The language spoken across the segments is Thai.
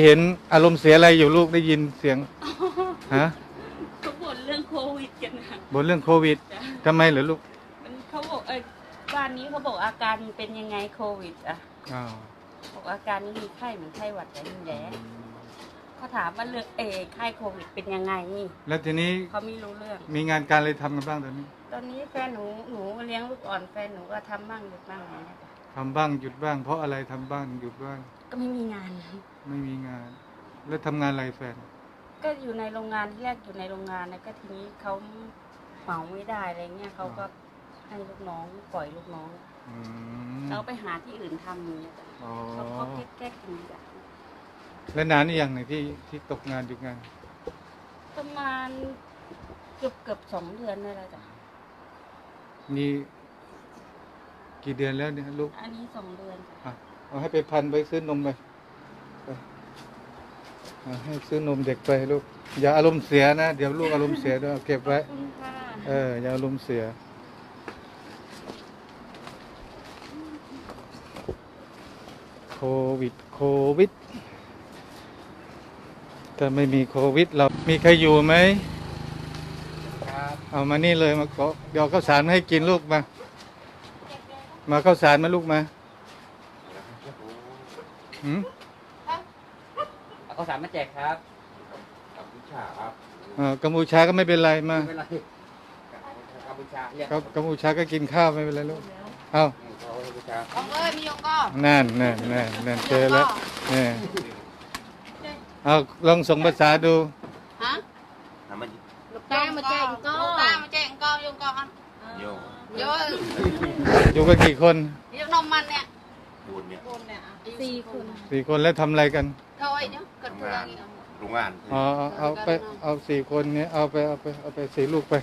เห็นอารมณ์เสียอะไรอยู่ลูกได้ยินเสียงฮะเขาบ่นเรื่องโควิดกันนะบนเรื่องโควิดจ้ะทำไมเหรอลูกมันเขาบอกเออบ้านนี้เขาบอกอาการเป็นยังไงโควิดอะอ้าวบอกอาการนี้มีไข้เหมือนไข้หวัดใหญ่นี่แหละเขาถามว่าเรื่องเออไข้โควิดเป็นยังไงแล้วทีนี้เขาไม่รู้เรื่อง มีงานการอะไรทำกันบ้างตอนนี้ตอนนี้แฟนหนูหนูเลี้ยงลูกอ่อนแฟนหนูก็ทำบ้างหยุดบ้างอะไรเงี้ยจ้ะทำบ้างหยุดบ้าง เพราะอะไรทำบ้างหยุดบ้างก็ไม่มีงาน ไม่มีงาน แล้วทำงานอะไรแฟน ก็อยู่ในโรงงานที่แรกอยู่ในโรงงานนะก็ทีนี้เขาเหมาไม่ได้อะไรเงี้ยเขาก็ให้ลูกน้องปล่อยลูกน้องอืมเราไปหาที่อื่นทำอย่างเงี้ยจ้ะอ๋อเขาเขาแก้แก้กินจ้ะแล้วนานนี่ยังไหนที่ที่ตกงานหยุดงาน ประมาณเกือบเกือบสองเดือนนี่แหละจ้ะมีกี่เดือนแล้วเนี่ยลูก อันนี้สองเดือนจ้ะอะเอาให้ไปพันไปซื้อนมไปไปเอา ให้ซื้อนมเด็กไปลูก อย่าอารมณ์เสียนะ เดี๋ยวลูกอารมณ์เสียด้วยเอาเก็บขไว้อบคุณค่ะเออ อย่าอารมณ์เสีย โควิด โควิด ถ้าไม่มีโควิด เรามีใครอยู่ไหมครับเอามานี่เลยมาขอเดี๋ยวข้าวสารมาให้กินลูกมา มาข้าวสารมาลูกมาหืม เอาข้าวสาร มาแจกครับกับบูชาครับเอ่อกัมพูชาก็ไม่เป็นไรมาไม่เป็นไรกับบูชาเรียกกักัมพูชาก็กินข้าวไม่เป็นไรลูกเอาเขาบูชา ông ơi mi ông con นั่นนั่นนั่นนั่นเจอแล้วนี่เอาลองส่งภาษาดู hả ทำมัน lục ta mà chạy con lục ta mà chạy con vô con ăn โย vô อยู่กันกี่คน vô nông ăn nè บูนเนี่ย สี่คนสี่คนแล้วทำอะไรกัน thôi nhá cần Không ăn. thương gì โรงงานอ๋อเอาเอาไปเอาสี่คนเนี้ยเอาไปเอาไปเอาไปสี่ลูกไป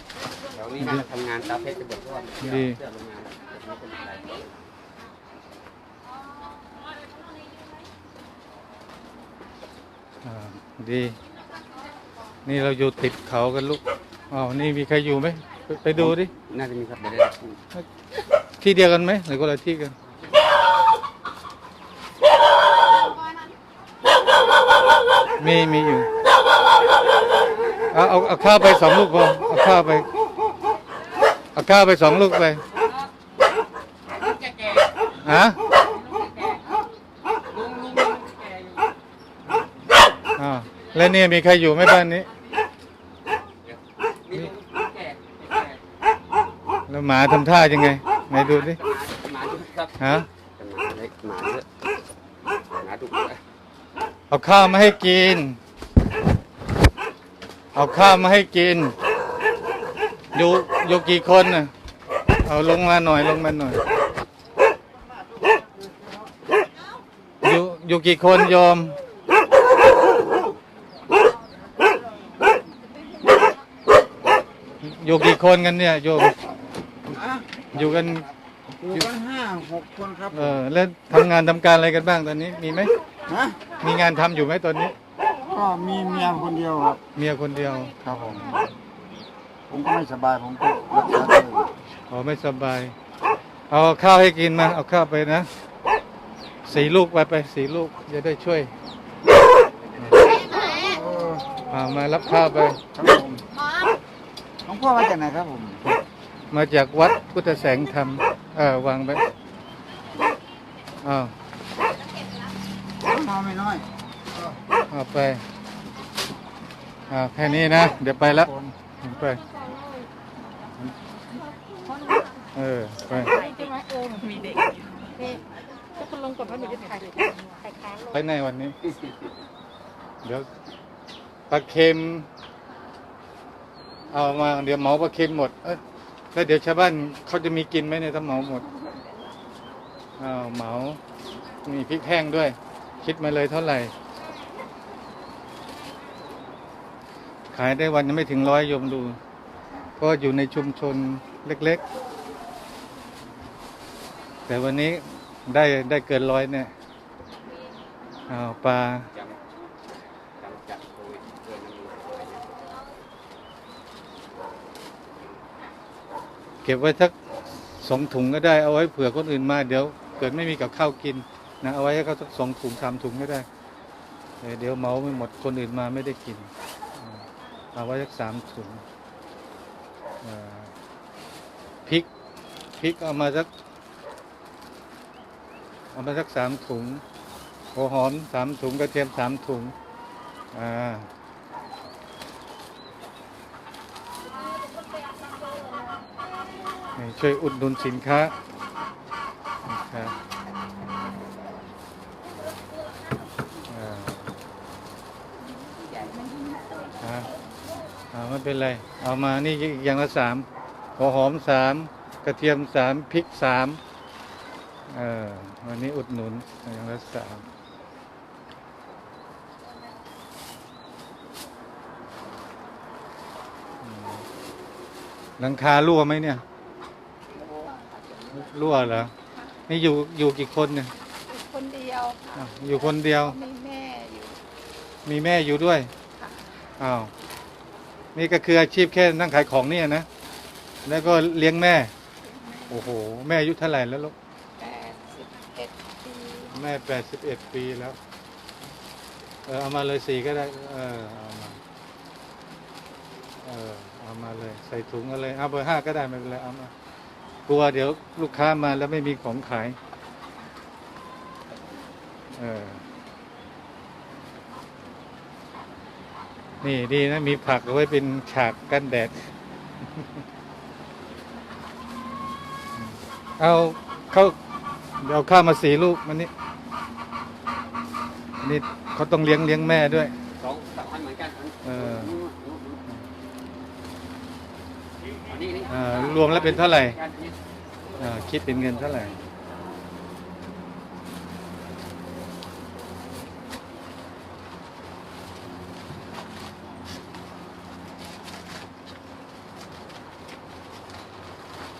แถวนี้นะทำงานตาเพชรจะบอกว่าดีเสื้อโรงงานไม่เป็นไรอ่าดี นี่เราอยู่ติดเขากันลูกอ๋อนี่มีใครอยู่ไหมไปไปดูดิ น่าจะมีครับเดี๋ยวได้ที่เดียวกันไหมหรือคนละที่กัน มีมีอยู่เอาเอาเอาข้าวไปสองลูกพอเอาข้าวไปเอาข้าวไปสองลูกไปฮะอ่าแล้วเนี่ยมีใครอยู่ไหมบ้านนี้นี่แจกแล้วหมาทำท่ายังไงไหนดูดิหมาเยอะครับฮะหมาเล็กหมาเยอะหมาดุ เลยเอาข้าวมาให้กิน เอาข้าวมาให้กิน อยู่อยู่กี่คนน่ะ เอาลงมาหน่อยลงมาหน่อย อยู่อยู่กี่คนโยม อยู่กี่คนกันเนี่ยโยมอยู่กัน อยู่กันห้าหกคนครับ เออแล้วทำงานทำการอะไรกันบ้างตอนนี้มีไหม ฮะมีงานทำอยู่ไหมตอนนี้ ก็มีเมียคนเดียวครับ เมียคนเดียวครับผม ผมก็ไม่สบายผมก็รักษาตัวอยู่อ๋อไม่สบาย เอาข้าวให้กินมา เอาข้าวไปนะสีลูกไปไปสีลูกจะได้ช่วยเออเอามารับข้าวไป ครับผมหลวงพ่อมาจากไหนครับผมมาจากวัดพุทธแสงธรรมเออวางไปอ้าว มาไม่น้อยเอาไปอ่าแค่นี้นะ เดี๋ยวไปแล้วไปเออไปคุณลงกดว่าหนูจะถ่ายถ่ายค้างไปในวันนี้ เดี๋ยวปลาเค็ม เอามา เดี๋ยวเหมาปลาเค็มหมด เอ้ยแล้วเดี๋ยวชาวบ้านเขาจะมีกินไหมเนี่ยถ้าเหมาหมดอ้าวเหมา มีพริกแห้งด้วย คิดมาเลยเท่าไหร่ ขายได้วันยังไม่ถึงร้อยโยมดู ก็อยู่ในชุมชนเล็ก ๆ แต่วันนี้ได้ได้เกินร้อยเนี่ยอ้าวปลาเกินเก็บไว้สักสองถุงก็ได้เอาไว้เผื่อคนอื่นมาเดี๋ยว เกิดไม่มีกับข้าวกิน นะเอาไว้ให้เขาสักสองถุงสามถุงก็ได้เดี๋ยวเมาไม่หมดคนอื่นมาไม่ได้กิน เอาไว้สักสามถุงพริกพริกเอามาสักเอามาสักสามถุงหัวหอมสามถุงกระเทียมสามถุงอ่าช่วยอุดหนุนสินค้านะครับอ่าอ่าอ่า ไม่เป็นไร เอามานี่อย่างละสามหัวหอมสามกระเทียมสามพริกสามเออวันนี้อุดหนุนอย่างละสามอืมหลังคารั่วไหมเนี่ย รั่วเหรอ นี่อยู่อยู่กี่คนเนี่ย คนเดียวอ้าวอยู่คนเดียว มีแม่อยู่ มีแม่อยู่ด้วย อ้าว นี่ก็คืออาชีพแค่นั่งขายของเนี่ยนะ แล้วก็เลี้ยงแม่ โอ้โห แม่อายุเท่าไหร่แล้วลูกแปดสิบเอ็ดปีแม่แปดสิบเอ็ดปีแล้ว เออเอามาเลยสี่ก็ได้ เออเอามา เออเอามาเลย ใส่ถุงอะไรเอาเบอร์ห้าก็ได้ไม่เป็นไรเอามากลัวเดี๋ยวลูกค้ามาแล้วไม่มีของขาย เออ นี่ดีนะ มีผักเอาไว้เป็นฉากกันแดด เอาเข้าเดี๋ยวเอาข้าวมาสีลูกมันนี่นี่เขาต้องเลี้ยงเลี้ยงแม่ด้วยสองสองพันเหมือนกันเอออันนี้นี่อ่ารวมแล้วเป็นเท่าไหร่อ่าคิดเป็นเงินเท่าไหร่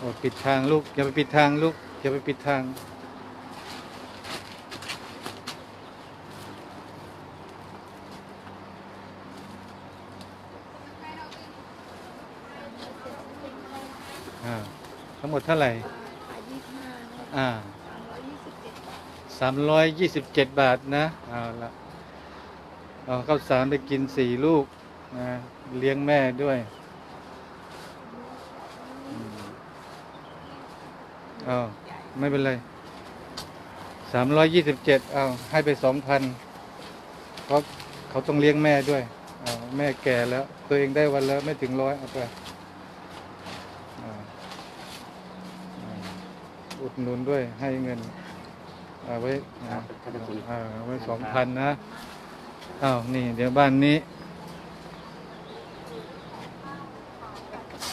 โอ้ปิดทางลูกอย่าไปปิดทางลูกอย่าไปปิดทาง อ่า ทั้งหมดเท่าไหร่ อ่าสามร้อยยี่สิบเจ็ดสามร้อยยี่สิบเจ็ดบาทนะเอาละเอาข้าวสารไปกินสี่ลูกนะเลี้ยงแม่ด้วยอืมเอาไม่เป็นไรสามร้อยยี่สิบเจ็ดเอาให้ไปสองพันเพราะเขาต้องเลี้ยงแม่ด้วยเอาแม่แก่แล้ว ตัวเองได้วันแล้วไม่ถึงร้อยเอาไปเอาเอาอุดหนุนด้วยให้เงินเอาไว้นะอ่าเอาไว้สองพันนะอ้าวนี่ เดี๋ยวบ้านนี้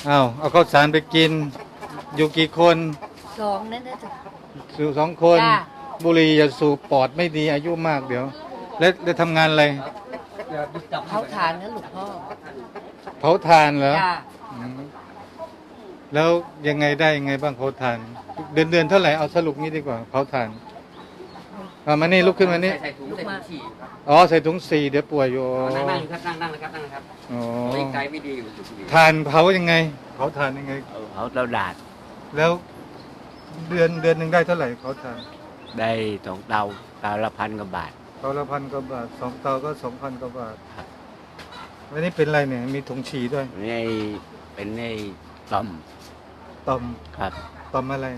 อ้าวเอาข้าวสารไปกิน อยู่กี่คน สองนั่นนะจ๊ะอยู่สองคน จ้ะ บุหรี่อย่าสูบปอดไม่ดีอายุมากเดี๋ยว แล้วแล้วทำงานอะไรเขาทานนะหลวงพ่อเผาถ่านเหรอจ้าอืมแล้วยังไงได้ยังไงบ้างเผาถ่าน เดือนเดือนเท่าไหร่เอาสรุปงี้ดีกว่าเผาถ่านเอามานี่ลุกขึ้นมานี่ใส่ถุงใส่ถุงฉี่ครับอ๋อใส่ถุงสี่เดี๋ยวป่วยอยู่อ๋อนั่งนั่งครับนั่งนั่งนะครับนั่งนะครับอ๋อโอ้ยใจไม่ดีอยู่ทานเผายังไงเผาทานยังไงเขาเราดาดแล้ว เดือนเดือนหนึ่งได้เท่าไหร่เผาทานได้สองเตาเตาละพันกว่าบาท เตาละพันกว่าบาทสองเตาก็สองพันกว่าบาทวันนี้เป็นอะไรเนี่ยมีถุงฉี่ด้วยนี่ไอ้เป็นไอ้ต่อมต่อมครับต่อมอะไร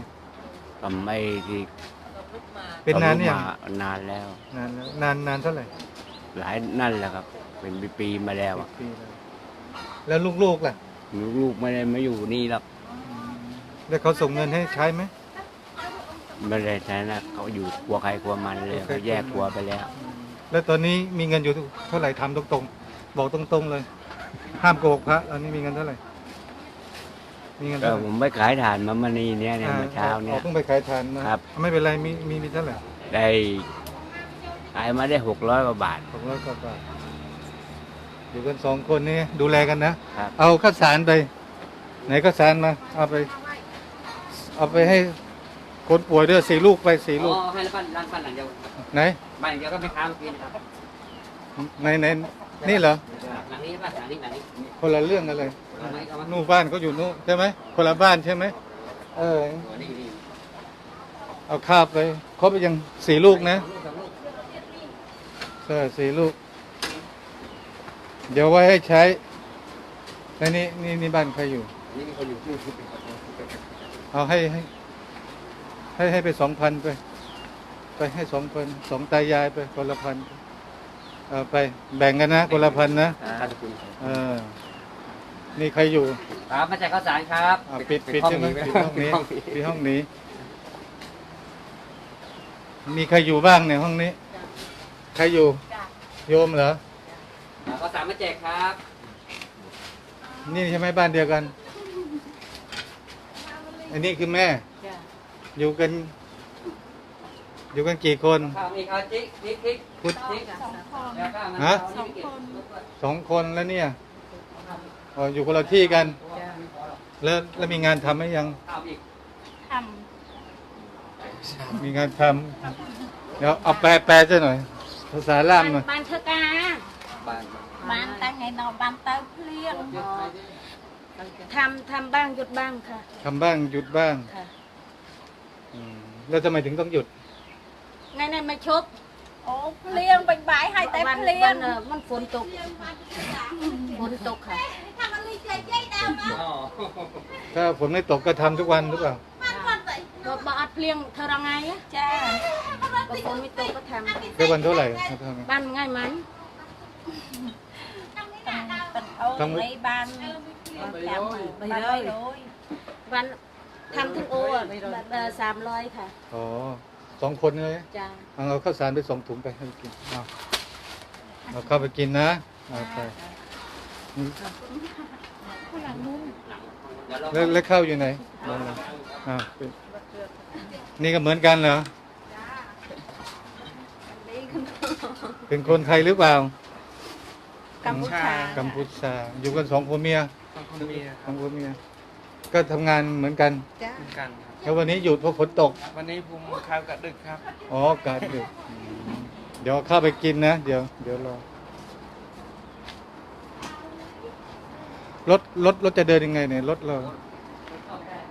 ต่อมไอ้ที่เป็นนานเนี่ยงต่อมมานานแล้ว นานแล้วนานนานเท่าไหร่หลายนั่นแหละครับ เป็นปีๆมาแล้วอะปีแล้วแล้วลูกๆล่ะลูกๆไม่ได้มาอยู่นี่หรอกอืมแล้วเขาส่งเงินให้ใช้ไหม ไม่ได้ใช่นะเขาอยู่ครัวใครครัวมันเลยเขาแยกครัวไปแล้ว แล้วตอนนี้มีเงินอยู่เท่าไหร่ทำตรงๆ บอกตรงๆเลย ห้ามโกหกพระตอนนี้มีเงินเท่าไหร่ มีเงินก็เท่าไหร่ผมไปขายถ่านมามานี่เนี่ยเนี่ยเมื่อเช้าเนี่อ๋ยอเพิ่งไปขายทานมาครับ ไม่เป็นไรมีมีมีเท่าไหร่ได้ขายมาได้หกร้อยกว่าบาทสองร้อยกว่าบาทอยู่กันสองคนนี่ดูแลกันนะ ครับ เอาข้าวสารไป ไหนข้าวสารมา เอาไป เอาไปให้ คนป่วยด้วยสี่ลูกไปสี่อ๋ลูกอให้แล้วบ้านร้านบ้านหลังเดียวไหนบ้านหลังเดียวก็ไม่ค้าเมื่อกี้นะครับในในนี่เหรอ หลังนี้บ้านหลังนี้หลังนี้คนละเรื่องกันเลย เอาไหมเอาไหมนู่นบ้านเขาอยู่นู่นใช่ไหม คนละบ้านใช่ไหม เออ โอ้นี่นี่เอาข้าวไป ครบไปยังสี่ลูกนะ สองลูกสองลูกสเออสี่ลูก เดี๋ยวไว้ให้ใช้แล้วนี่นี่นี่บ้านใครอยู่ นี่มีคนอยู่ที่ที่เป็นประตูเอาให้ให้ ให้ให้ไปสองพันไป ไปให้สองพันสองตายายไปคนละพันเอาไปแบ่งกันนะคนละพันนะท่านคุณเออนี่ใครอยู่ครับมาแจกข้าวสารครับอ่าปิดปิดห้องใช่ไหมนี้ปิดห้องนี้ห้องนี้ปิดห้องนี้ มีใครอยู่บ้างในห้องนี้ ใครอยู่โยมเหรอ อ่าข้าวสารมาแจกครับนี่ใช่ไหมบ้านเดียวกัน อันนี้คือแม่จ้ะ อยู่กัน อยู่กันกี่คนมีคาจิพิ๊กพุทธจิ๊ฮะสองคนแล้วเนี่ยอยู่คนละที่กัน แล้วแล้วมีงานทำไหมยังทำมีงานทำเดี๋ยวเอาแปลแปลซะหน่อย ภาษาล่ามหน่อยบานเธอกาบานตั้งไงเนอบานเต้าเพลียงทำทำบ้างหยุดบ้างค่ะทำบ้างหยุดบ้าง ค่ะ แล้วทำไมถึงต้องหยุด ในในมาชกโอ้เพลียงเป็นบายให้เต็มเพลียงมันฝนตกฝนตกค่ะถ้าฝนไม่ตกก็ทำทุกวันหรือเปล่าก็บาดเปลี่ยงเธอระไงจ้าก็ฝนไม่ตกก็ทำทุกวันเท่าไหร่บ้านง่ายไหมทำในบ้านทำไปเลยวัน ทำทั้งโอ้อะสามร้อยค่ะอ๋อสองคนเลยจ้าเอาข้าวสารไปสองถุงไปให้กินเอาเข้าไปกินนะเอาไปหลังเแล้วแล้วข้าอยู่ไหนนี่ก็เหมือนกันเหรอเป็นคนไทยหรือเปล่า กัมพูชา กัมพูชา อยู่กันสองผัวเมียสองผัวเมีย ก็ทำงานเหมือนกันចាกันครับ แล้ววันนี้หยุดเพราะฝนตก วันนี้ผมข้าวกะดึกครับ อ๋อกาดดึกอืมเดี๋ยวเข้าไปกินนะ เดี๋ยว เดี๋ยวรอ รถ รถ รถจะเดินยังไงเนี่ย รถเรา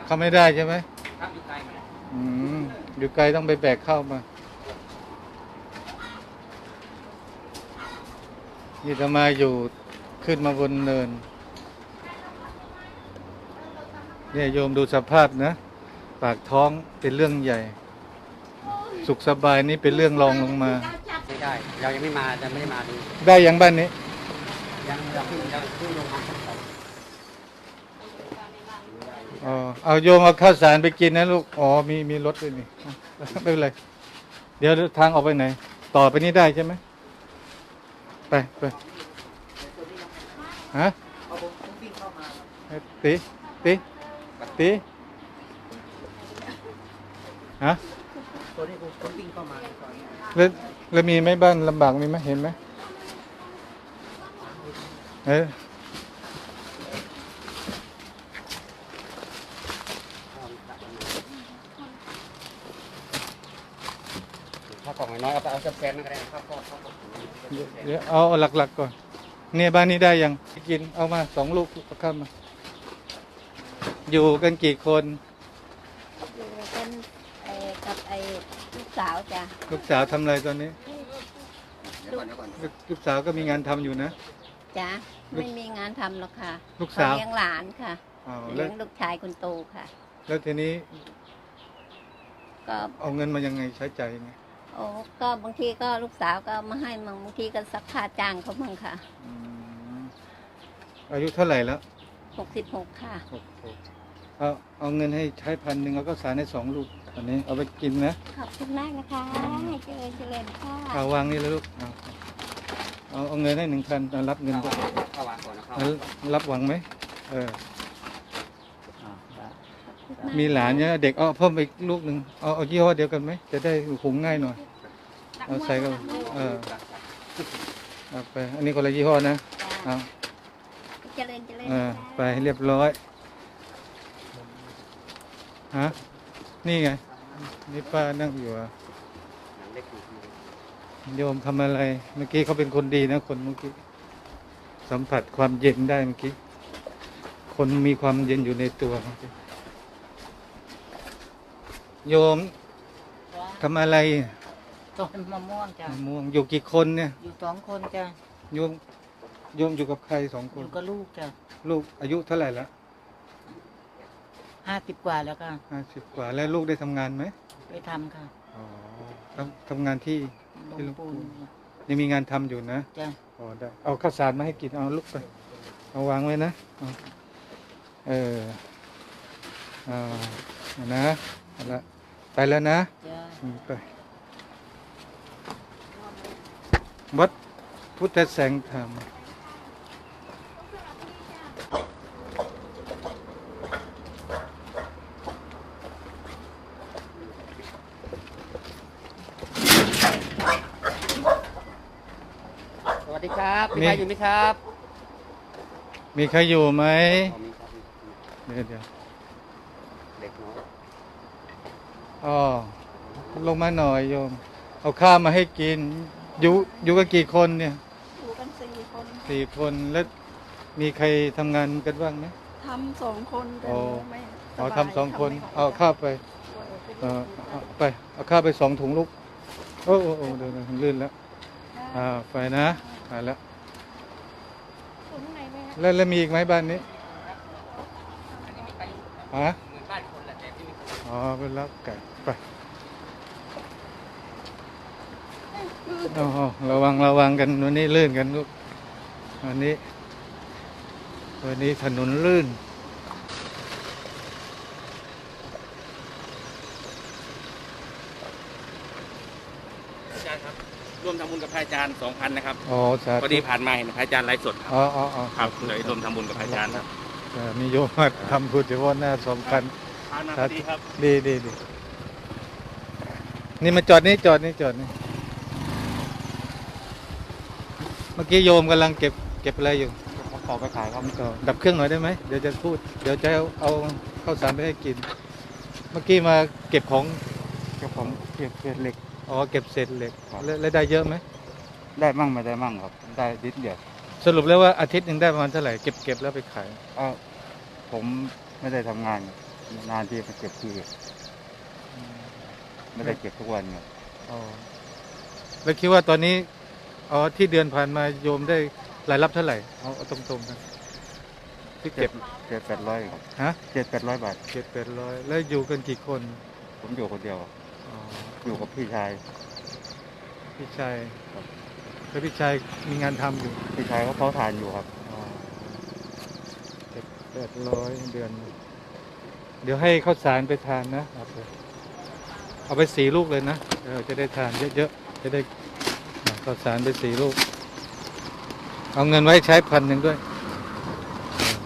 เข้าไม่ได้ใช่ไหมครับอยู่ไกลไหมอืมอยู่ไกลต้องไปแบกเข้ามา นี่จะมาอยู่ขึ้นมาบนเนิน เนี่ยโยมดูสภาพนะ ปากท้องเป็นเรื่องใหญ่ สุขสบายนี่เป็นเรื่องรองลงมา ไม่ได้ เรายังไม่มาจะไม่ได้มาดูได้ยังบ้านนี้ ยังเราเพิ่งเราเพิ่งลงมาอ๋อ เอาโยมเอาข้าวสารไปกินนะลูก อ๋อ มีมีรถด้วยนี่อะไม่เป็นไร เดี๋ยวทางออกไปไหน ต่อไปนี้ได้ใช่ไหม ไปไปฮะตีตี ตีฮะตัวนี้กูวิ่งเข้ามาแล้วแล้วมีไหมบ้านลำบากมีไหมเห็นไหมเออข้าวกล่องน้อยๆเอาไปเอาแซมๆนั่นก็ได้ข้าวกล่องข้าวกล่องเดี๋ยวเอาเอาหลักๆก่อน เนี่ยบ้านนี้ได้ยังกินเอามาสองลูกเอาเข้ามา อยู่กันกี่คน อยู่เป็นไอ้กับไอ้ลูกสาวจ้ะลูกสาวทำอะไรตอนนี้ เดี๋ยวก่อนเดี๋ยวก่อนลูกลูกสาวก็มีงานทำอยู่นะ จ้ะไม่มีงานทำหรอกค่ะลูกสาวเลี้ยงหลานค่ะอ๋อแล้เลี้วยงลูกชายคนโตค่ะ แล้วทีนี้ก็เอาเงินมายังไงใช้จ่ายยังไงโอ้ก็บางทีก็ลูกสาวก็เอามาให้มั่งบางทีก็สักค่าจ้างเขามั่งค่ะอืมอายุเท่าไหร่แล้วหกสิบหกค่ะ หกหก เอาเอาเงินให้ใช้พันหนึ่งเอาก็สารให้สองลูกอันนี้เอาไปกินนะขอบคุณมากนะคะให้เจริญเจริญค่ะเอาวางนี่เลยลูกเอาเอาเอาเงินให้หนึ่งพันเอารับเงินด้วยข้าวหวานก่อนนะครับเอารับหวังไหมเอออ่าได้มีหลานเนี่ยเด็กเอาเพิ่มไปอีกลูกหนึ่งเอาเอายี่ห้อเดียวกันไหมจะได้หุงง่ายหน่อย เอาใส่ก็เออเอาไปอันนี้คนละยี่ห้อนะเอาเจริญเจริญเออไปให้เรียบร้อย ฮะ นี่ไง นี่ป้านั่งอยู่อะหนังเล็กอยู่โยมทำอะไร เมื่อกี้เขาเป็นคนดีนะ คนเมื่อกี้ สัมผัสความเย็นได้เมื่อกี้ คนมีความเย็นอยู่ในตัวเมื่อกี้โยมทำอะไรต้นมะม่วงจ้ะมะม่วงอยู่กี่คนเนี่ย อยู่สองคนจ้ะโยมโยมอยู่กับใครสองคอนยู่กับลูกจ้ะ ลูกอายุเท่าไหร่แล้ว ห้าสิบกว่าแล้วค่ะ ห้าสิบกว่า แล้วลูกได้ทำงานไหมไปทำค่ะอ๋อทำทำงานที่ลที่งลงปูปูนนยังมีงานทำอยู่นะ จ้ะอ๋อได้เอาข้าวสารมาให้กินเอาลูกไปเอาวางไว้นะเอาเออเอาเอานะเอาละไปแล้วนะจ้ะอืมไปวัดพุทธแสงธรรม ครับมีใครอยู่ไหมครับมีใครอยู่ไหมอ๋อมีครับเดี๋ยวเดี๋ยวเด็กน้อยอ๋อลงมาหน่อยโยม เอาข้าวมาให้กิน อยู่อยู่กันกี่คนเนี่ยอยู่กันสี่คนสี่คนแล้วมีใครทำงานกันบ้างไหมทำสองคนแต่อ๋อหนูไม่อ๋อสบายทำสองคนไม่เอาข้าวไปป่วยเป็นเออเอาไปเอาข้าวไปสองถุงลูกโอ้โอ้โอ้เดี๋ยวเดี๋ยวลื่นแล้วอ่าไปนะ มาแล้วถุงไหนไหมฮะแล้วแล้วมีอีกไหมบ้านนี้ฮะเหมือนบ้านคนแหละแต่ที่มีคนอ๋อเป็นรับไก่ไปโอ้โหระวังระวังกันวันนี้ลื่นกันลูกวันนี้ วันนี้ถนนลื่น อาจารย์ครับร่วมทำบุญ กับพระอาจารย์สองพันนะครับอ๋อสาธุพอดีผ่านมาเห็นพระอาจารย์ไลฟ์สดครับอ๋ออ๋ออ๋อครับเลยร่วมทำบุญกับพระอาจารย์ครับเออมีโยมมาทำพุทธวหน้าสองพันผ่านมาพอดีครับดีดีดีนี่มาจอดนี่จอดนี่จอดนี่เมื่อกี้โยมกำลังเก็บเก็บอะไรอยู่ขอไปขายครับก็ดับเครื่องหน่อยได้ไหมเดี๋ยวจะพูด เดี๋ยวจะเอาเอาข้าวสารไปให้กิน เมื่อกี้มาเก็บของเจ้าของเก็บเศษเหล็ก อ๋อเก็บเศษเหล็กครับแล้วแล้วได้เยอะไหม ได้มั่งไม่ได้มั่งครับ ได้นิดเดียวสรุปแล้วว่าอาทิตย์หนึ่งได้ประมาณเท่าไหร่เก็บเก็บแล้วไปขายเออผมไม่ได้ทำงานนานที่ไปเก็บที่ไม่ได้เก็บทุกวันครับอ๋อแล้วคิดว่าตอนนี้อ๋อที่เดือนผ่านมาโยมได้รายรับเท่าไหร่เอาเอาตรงๆกันที่เจ็เก็ดเจ็ดแปดร้อยครับฮะเจ็ดแปดร้อยบาทเจ็ดแปดร้อยแล้วอยู่กันกี่คนผมอยู่คนเดียวครับอ๋ออยู่กับพี่ชายพี่ชาย แล้วพี่ชายมีงานทำอยู่พี่ชายเขาเผาถ่านอยู่ครับ เจ็ดแปดร้อยเดือน เดี๋ยวให้ข้าวสารไปทานนะเอาไปเอาไปสีลูกเลยนะเออจะได้ทานเยอะๆ จะได้อ่าข้าวสารไปสีลูก เอาเงินไว้ใช้พันหนึ่งด้วยเออ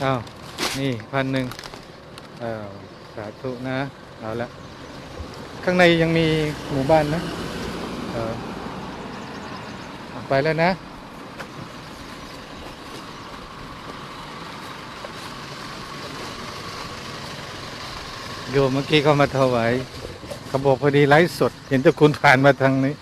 เอานี่พันหนึ่งเออสาธุนะ เอาละ ข้างในยังมีหมู่บ้านนะเออเอา ไปแล้วนะ โยมเมื่อกี้เขามาถวายเขาบอกพอดีไลฟ์สด เห็นเจ้าคุณผ่านมาทางนี้